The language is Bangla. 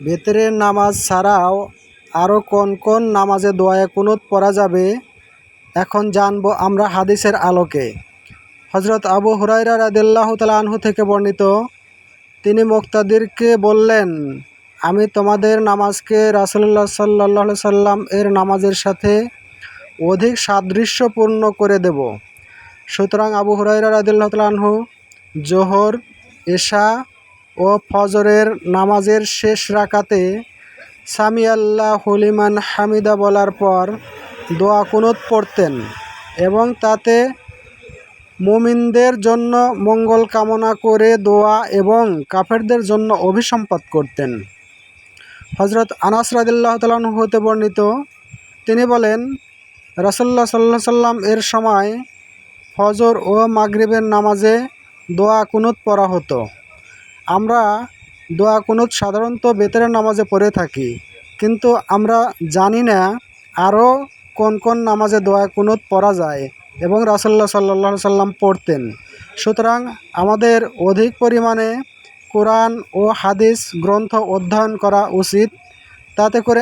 বেতরের নামাজ ছাড়াও আরও কোন কোন নামাজে দোয়ায়ে কুনুত পড়া যাবে, এখন জানব আমরা হাদিসের আলোকে। হজরত আবু হুরাইরা রাদিল্লাহ আনহু থেকে বর্ণিত, তিনি মুক্তাদিরকে বললেন, আমি তোমাদের নামাজকে রাসুল্লাহ সাল্লাহ সাল্লাম এর নামাজের সাথে অধিক সাদৃশ্যপূর্ণ করে দেব। সুতরাং আবু হুরাইরা রাদিল্লাহ তালা আনহু জোহর, এশা ও ফজরের নামাজের শেষ রাকাতে সামি আল্লাহ হলিমান হামিদা বলার পর দোয়া কুনুত পড়তেন এবং তাতে মুমিনদের জন্য মঙ্গল কামনা করে দোয়া এবং কাফেরদের জন্য অভিসম্পাদ করতেন। হজরত আনাস রাদিল্লাহ তালন হতে বর্ণিত, তিনি বলেন রাসল্লাহ সাল্লাহ সাল্লাম এর সময় ফজর ও মাগরিবের নামাজে দোয়া কুনুত পড়া হতো। আমরা দোয়া কুনুত সাধারণত বেতরের নামাজে পড়ে থাকি। কিন্তু আমরা জানি না আরও কোন কোন নামাজে দোয়া কুনুত পড়া যায় এবং রাসল্লা সাল্লা সাল্লাম পড়তেন। সুতরাং আমাদের অধিক পরিমাণে কোরআন ও হাদিস গ্রন্থ অধ্যয়ন করা উচিত। তাতে করে